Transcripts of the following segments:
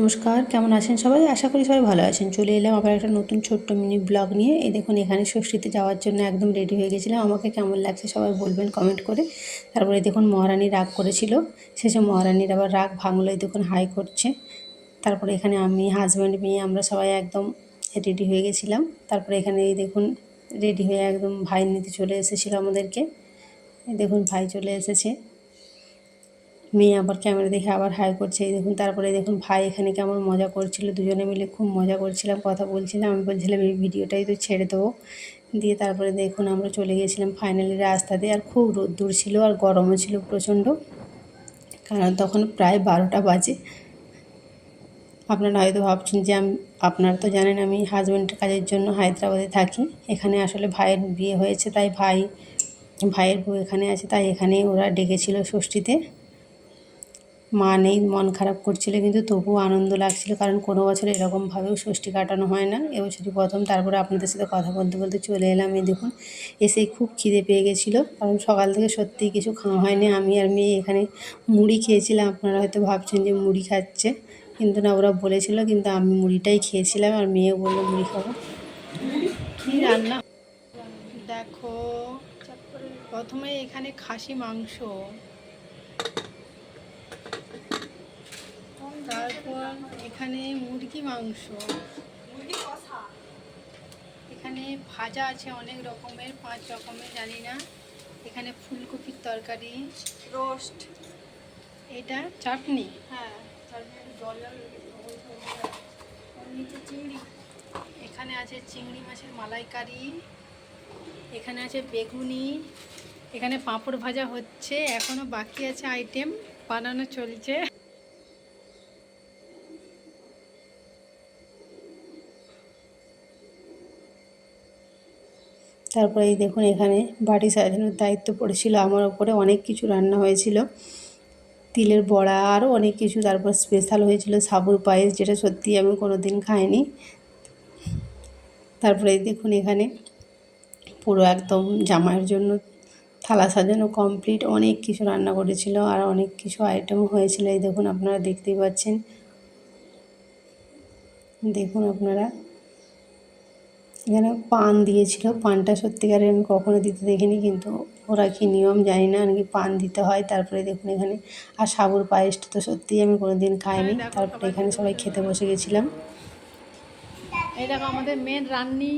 নমস্কার, কেমন আছেন সবাই? আশা করি সবাই ভালো আছেন। চলে এলাম আবার একটা নতুন ছোট্ট মিনি ব্লগ নিয়ে। এই দেখুন, এখানে ষষ্ঠীতে যাওয়ার জন্য একদম রেডি হয়ে গেছিলাম। আমাকে কেমন লাগছে সবাই বলবেন কমেন্ট করে। তারপরে দেখুন মহারানী রাগ করেছিল। শেষে মহারানীর আবার রাগ ভাঙলো। এই দেখুন, হাই করছে। তারপরে এখানে আমি হাজব্যান্ড মেয়ে, আমরা সবাই একদম রেডি হয়ে গেছিলাম। তারপরে এখানে এই দেখুন রেডি হয়ে একদম ভাই নিতে চলে এসেছিল আমাদেরকে। দেখুন, ভাই চলে এসেছে। মেয়ে আবার ক্যামেরা দেখে আবার হাই করছে। এই দেখুন, তারপরে দেখুন ভাই এখানে কেমন মজা করছিল। দুজনে মিলে খুব মজা করছিলাম, কথা বলছিলাম। আমি বলছিলাম, এই ভিডিওটাই তো ছেড়ে দেবো দিয়ে তারপরে দেখুন আমরা চলে গিয়েছিলাম ফাইনালি রাস্তা দিয়ে আর খুব রোদ্দুর ছিল আর গরমও ছিল প্রচণ্ড। কারণ তখন প্রায় বারোটা বাজে। আপনারা হয়তো ভাবছেন যে আমি, আপনারা তো জানেন আমি হাজব্যান্ডের কাজের জন্য হায়দ্রাবাদে থাকি। এখানে আসলে ভাইয়ের বিয়ে হয়েছে, তাই ভাই, ভাইয়ের বউ এখানে আছে, তাই এখানে ওরা ডেকেছিল ষষ্ঠীতে। মা নেই, মন খারাপ করছিল, কিন্তু তবুও আনন্দ লাগছিল, কারণ কোনো বছর এরকমভাবেও ষষ্ঠী কাটানো হয় না। এবছরই প্রথম, তারপরে আপনাদের সাথে কথা বলতে বলতে চলে এলাম। এই দেখুন এসেই খুব খিদে পেয়ে গেছিল, কারণ সকাল থেকে সত্যিই কিছু খাওয়া হয়নি। আমি আর মেয়ে এখানে মুড়ি খেয়েছিলাম, আপনারা হয়তো ভাবছেন যে মুড়ি খাচ্ছে, কিন্তু না, ওরা বলেছিল, কিন্তু আমি মুড়িটাই খেয়েছিলাম, আর মেয়ে বলল মুড়ি খাব। কী রান্না? দেখো, প্রথমে এখানে খাসি মাংস। তারপর এখানে মুরগি মাংস। এখানে ভাজা আছে অনেক রকমের পাঁচ রকমের জানি না। এখানে ফুলকপির তরকারি। রোস্ট। এটা চাটনি। হ্যাঁ জল জল নিচে চিংড়ি। এখানে আছে চিংড়ি মাছের মালাইকারি। এখানে আছে বেগুনি। এখানে পাঁপড় ভাজা হচ্ছে এখনও বাকি আছে আইটেম বানানো চলছে। তারপরে এই দেখুন এখানে বাড়ি সাজানোর দায়িত্ব পড়েছিল। আমার ওপরে অনেক কিছু রান্না হয়েছিল। তিলের বড়া, আরও অনেক কিছু। তারপর স্পেশাল হয়েছিল সাবুর পায়েস, যেটা সত্যি আমি কোনো দিন খাইনি। তারপরে দেখুন এখানে পুরো একদম জামাইয়ের জন্য থালা সাজানো কমপ্লিট অনেক কিছু রান্না করেছিল আর অনেক কিছু আইটেম হয়েছিল। এই দেখুন আপনারা দেখতেই পাচ্ছেন। দেখুন আপনারা। এখানে পান দিয়েছিল। পানটা সত্যিকারের আমি কখনো দিতে দেখিনি কিন্তু ওরা কি নিয়ম জানি না নাকি পান দিতে হয়। তারপরে দেখুন এখানে আর সাবুর পায়েসটা তো সত্যিই আমি কোনো দিন খাইনি তারপরে এখানে সবাই খেতে বসে গেছিলাম। এই দেখো আমাদের মেন রান্নি।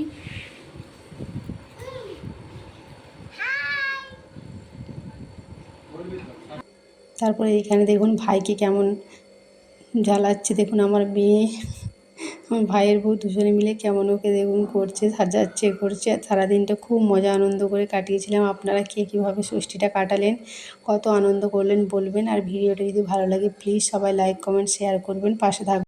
তারপরে এখানে দেখুন ভাইকে কেমন জ্বালাচ্ছে। দেখুন আমার মেয়ে। ভাইয়ের বউ দুজনে মিলে কেমন ওকে দেখুন করছে, সাজাচ্ছে, করছে। সারাদিনটা খুব মজা, আনন্দ করে কাটিয়েছিলাম। আপনারা কে কীভাবে ষষ্ঠীটা কাটালেন, কত আনন্দ করলেন বলবেন। আর ভিডিওটা যদি ভালো লাগে প্লিজ সবাই লাইক কমেন্ট শেয়ার করবেন। পাশে থাকবেন